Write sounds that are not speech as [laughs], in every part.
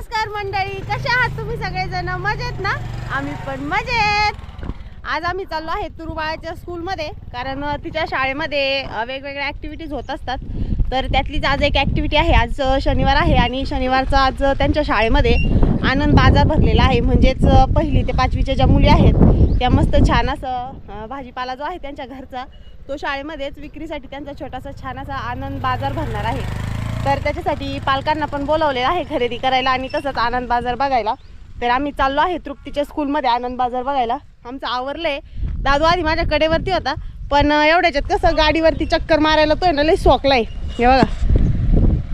नमस्कार मंडळी कशा आहात तुम्ही सगळेजण? मजेत ना? आम्ही पण मजेत. आज आम्ही चाललो आहे तुरुबाळाच्या स्कूलमध्ये कारण तिच्या शाळेमध्ये वेगवेगळ्या ॲक्टिव्हिटीज होत असतात. तर त्यातलीच आज एक ॲक्टिव्हिटी आहे. आज शनिवार आहे आणि शनिवारचा आज त्यांच्या शाळेमध्ये आनंद बाजार भरलेला आहे. म्हणजेच पहिली ते पाचवीच्या ज्या मुली आहेत त्या मस्त छान असं भाजीपाला जो आहे त्यांच्या घरचा तो शाळेमध्येच विक्रीसाठी त्यांचा छोटासा छान असा आनंद बाजार भरणार आहे. तर त्याच्यासाठी पालकांना पण बोलवलेलं आहे खरेदी करायला आणि तसंच आनंद बाजार बघायला. तर आम्ही चाललो आहे तृप्तीच्या स्कूलमध्ये आनंद बाजार बघायला. आमचं आवरलंय. दादू आधी माझ्या कडेवरती होता पण एवढ्याच्यात कसं गाडीवरती चक्कर मारायला तो आहे ना लई सोकलाय. हे बघा.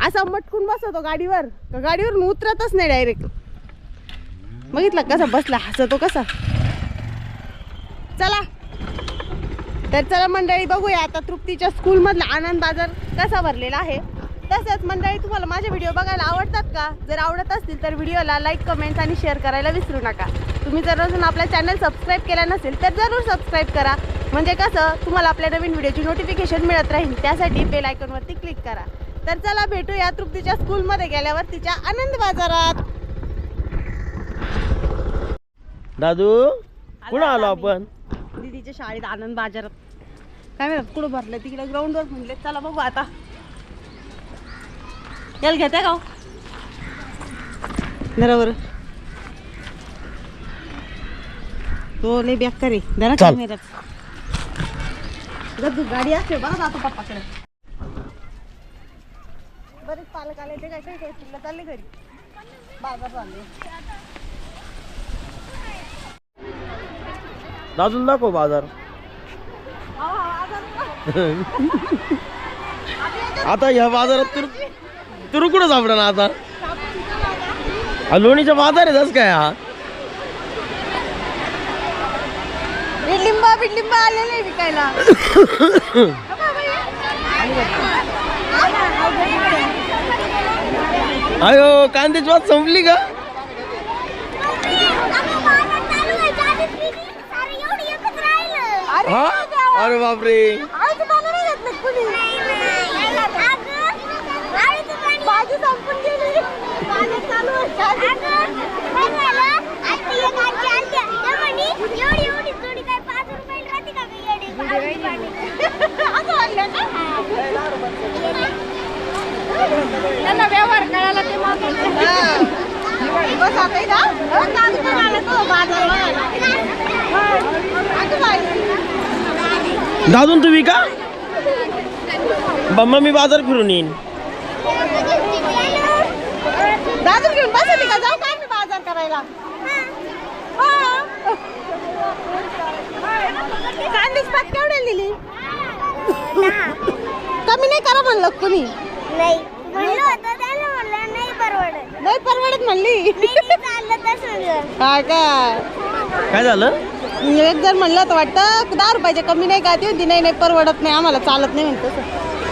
असा मटकून बसवतो गाडीवर. तर गाडीवरून उतरतच नाही डायरेक्ट बघितला कसा बसला हसतो कसा. चला. तर चला मंडळी बघूया आता तृप्तीच्या स्कूलमधला आनंद बाजार कसा भरलेला आहे. तसंच मंडळी तुम्हाला माझे व्हिडिओ बघायला आवडतात का? जर आवडत असतील तर व्हिडिओला लाईक कमेंट्स आणि शेअर करायला विसरू नका. तुम्ही जर अजून आपला चॅनल सबस्क्राईब केला नसेल तर जरूर सबस्क्राईब करा. म्हणजे कसं तुम्हाला आपल्या नवीन व्हिडिओची नोटिफिकेशन मिळत राहील. त्यासाठी बेल आयकॉनवरती क्लिक करा. तर चला भेटूया तृप्तीच्या स्कूलमध्ये गेल्यावर तिच्या आनंद बाजारात. दादू कुठं आलो आपण? दीदीच्या शाळेत आनंद बाजारात. काय माहीत कुठं भरलं तिकडे ग्राउंडवर म्हणले चला बघू आता. याला घेते का हो? बरोबर तो लय बेकार आहे. जरा चल. गद्दू गाडी असते बघा जातो पप्पाकडे. बरेच पालक आले ते काय काय काय तिला चालले घरी? बाजार चालले. दादूला दाखव बाजार. हा, हा. [laughs] आता ह्या बाजारात तुर तुरु कुठं सापडा ना आता? हा लोणीचा बाजार आहे तस काय हा? बिडलिंबा बिडलिंबा आलेले आहे विकायला. अयो कांद्याची वाट संपली का? अरे हा. अरे बापरे. नाही कुणी भाजी संपून गेली पाणी चालू आहे. असं वाटलं का? त्यांना व्यवहार कळाला ते मग बस आता इथं, पण आलं तो बाजार दादून तुम्ही का? मम्मा मी बाजार फिरून येईन दादू घेऊन बसली का जाऊ का आम्ही बाजार करायला. हा. पात केवढ्या [laughs] कमी नाही करा म्हणलं कुणी? नाही. म्हणलं होतं त्याला म्हणलं नाही परवडत. नाही परवडत म्हणली? काय काय काय झालं? एक जर म्हणलं तर वाटतं दहा रुपयाच्या कमी नाही का ती म्हणती नाही नाही परवडत नाही आम्हाला चालत नाही म्हणतो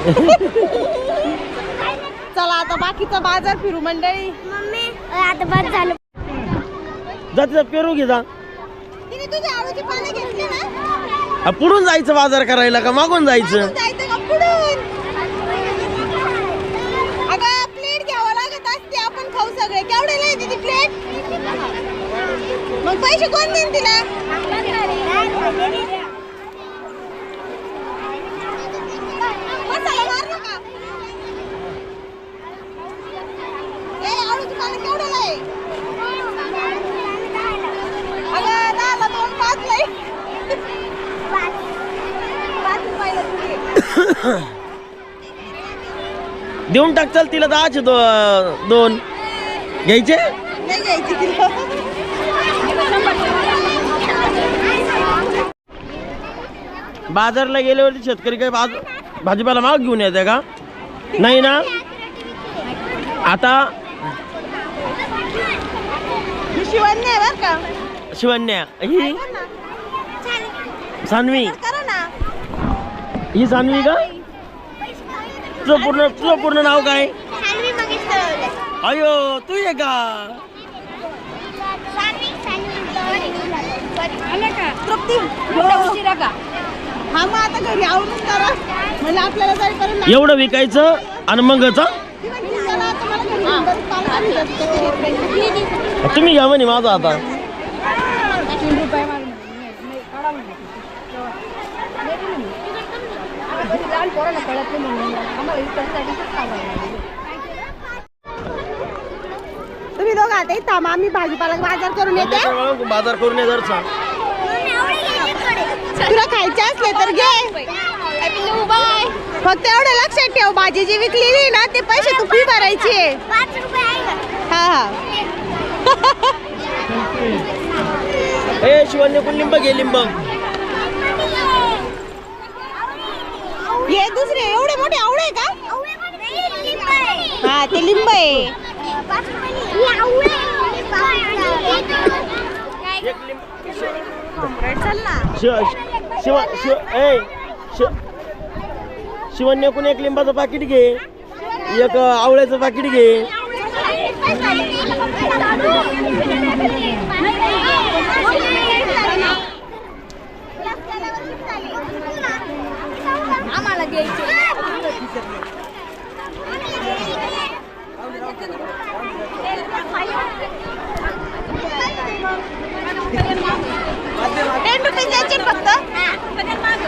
[laughs] चला आता बाकीचा बाजार फिरू मंडळी. मम्मी आता झालं. जा तिचा पेरू घे जा. तिने तुझी आळूची पानं घेतली ना? पुढून जायचं बाजार करायला का मागून जायचं? का अगं प्लेट घ्यावं लागत असते. आपण खाऊ सगळे. केवढे आहे तिची प्लेट? मग पैसे कोण देईन तिला मसाला मारला का ए आळूची पानं केवढ्याला आहे अगं दहाला दोन पाच लय पाच रुपयाला तुझे देऊन टाक चल तिला दहाचे दो दोन. घ्यायचे? बाजारला गेल्यावरती शेतकरी काही बाज भाजीपाला माग घेऊन येते का? नाही ना? आता शिवन्या ही. सान्वी. ही सान्वी का? तुझं पूर्ण तुझं पूर्ण नाव काय? अयो तू ये का? हा. मग आता घरी आवरून करा म्हणजे आपल्याला एवढं विकायचं आणि मगच? हं? ती म्हणली, चला आता. तुम्ही दोघं आता इथं थांबा आम्ही भाजीपाला बाजार करून येते. बाजार करून ये तुला खायचे असले तर घे. फक्त एवढं लक्षात ठेव भाजी जी विकलेली ना ते पैसे तू फी भरायची आहे. हा हा. ए शिवन्य कोण लिंब घे लिंब हे दुसरे एवढे मोठे आवळे का आहे. हा ते लिंब आहे पाच रुपये नाही. हे आवळे आहे. पाच रुपये. एक लिंब चल ना शिव शिव शिव ए शिव शिवन्यकून एक लिंबाचं पाकिट घे एक आवळ्याचं पाकिट घे आम्हाला द्यायचे टेन रुपीज द्यायचे फक्त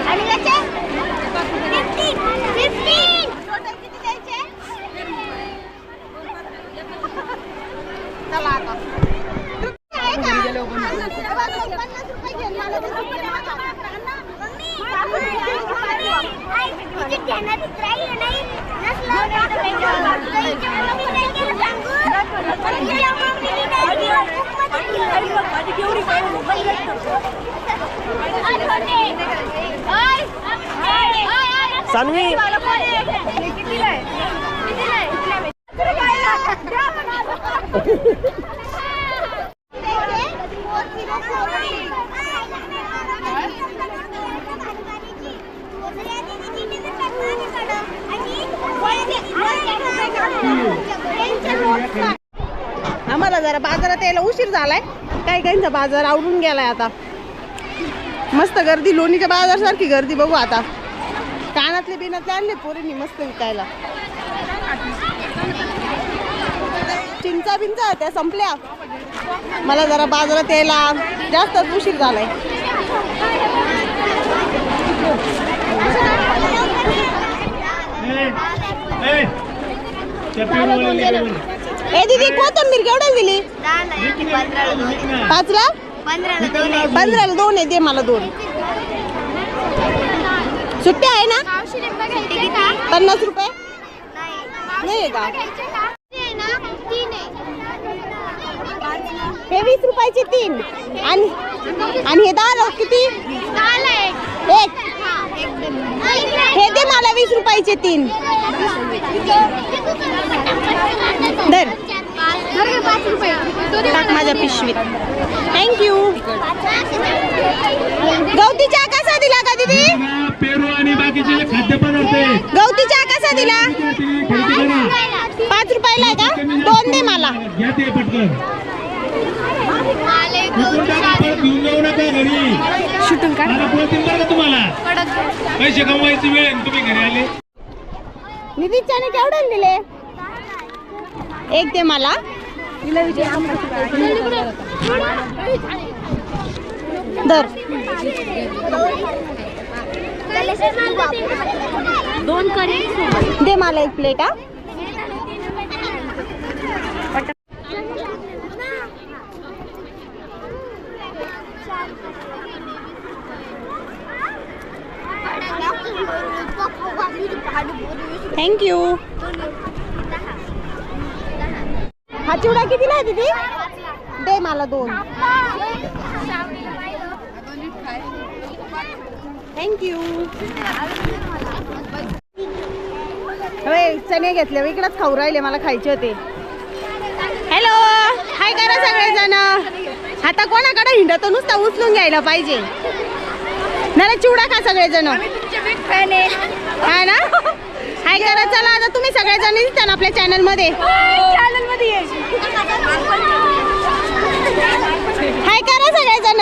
आणि याचे फिफ्टीन फिफ्टीन टोटल किती द्यायचे चला आता आहे का? पन्नास रुपये घे, मला दे सुट्टे सानवी. आम्हाला जरा बाजारात यायला उशीर झालाय. काही काहींचा बाजार आवडून गेलाय आता. मस्त गर्दी लोणीच्या बाजारसारखी गर्दी बघू आता. कानातले बिनातले आणले पोरींनी मस्त विकायला. चिंचा बिंचा त्या संपल्या. मला जरा बाजारात यायला जास्तच उशीर झालाय. ए दीदी कोथंबीर केवढ्याला दिली? पाचला? पंधराला दोन आहे दे मला दोन. सुट्ट्या आहे ना? पन्नास रुपये? नाही. का? हे वीस रुपयाचे तीन. आणि आणि हे दहा किती? एक. हे दे मला वीस रुपयाचे तीन. धर. टाक माझ्या पिशवीत. थँक्यू गवती चहा कसा दिला का दीदी? बाकीचे जे खाद्यपदार्थ गवती चहा कसा दिला? पाच रुपयाला आहे का? दोन दे मला. घ्या ते पटकन. विकून टाका, परत घेऊन जाऊ नका घरी. शूटिंग काढ मला बोलतील बरं का तुम्हाला. पैसे कमवायची वेळ आहे ना तुम्ही घरी आले. निधी चणे केवढे दिले? एक दे मला. दर दोन करी दे मला एक प्लेट हा. थँक्यू हा चिवडा कितीला आहे दीदी? दे मला दोन. थँक्यू चणे घेतले हो, इकडेच खाऊ राहिले. मला खायचे होते. हॅलो हाय करा सगळेजण. आता कोणाकडे हिंडत नुसता उचलून घ्यायला पाहिजे. ना रे, चिवडा खा सगळेजण. हा ना? हाय करा. चला आता तुम्ही सगळेजण दिसता ना आपल्या चॅनलमध्ये. हाय करा सगळेजण.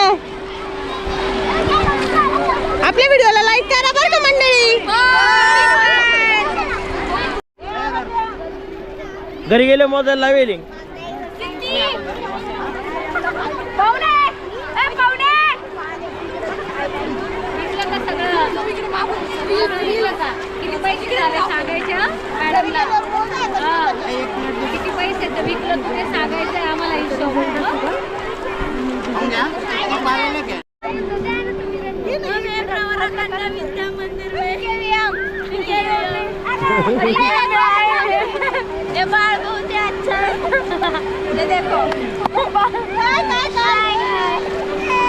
आपल्या व्हिडिओला लाईक करा बरं का मंडळी? घरी गेले मोजायला लावेल. पाहुणे ए पाहुणे विकलं का सगळं विकलं का किती पैसे झाले सांगायचे? मॅडमला. किती पैसे तर विकलं तू ते सांगायचं आहे आम्हाला हिशोब ये बाळ बहुत ही अच्छा ये देखो काय काय काय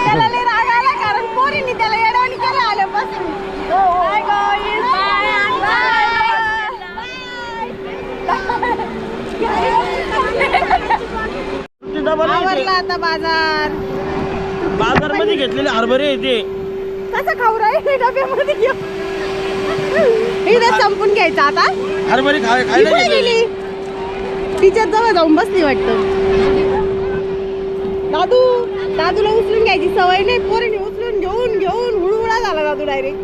त्याला लय राग आला कारण पोरींनी त्याला येडवणी केलं आल्यापासून Bye guys. Bye. आवरला आता बाजार बाजारमध्ये घेतलेले हरभरे आहे ते कसं खाऊ राहील? डब्यामध्ये घेऊ इथं संपून घ्यायचं आता. हरभरे खाय खायला कुठे गेली तिच्या जवळ जाऊन बसली वाटतं. दादू दादूला उचलून घ्यायची सवय नाही. पोरीने उचलून घेऊन घेऊन हुळहुळा झाला दादू डायरेक्ट.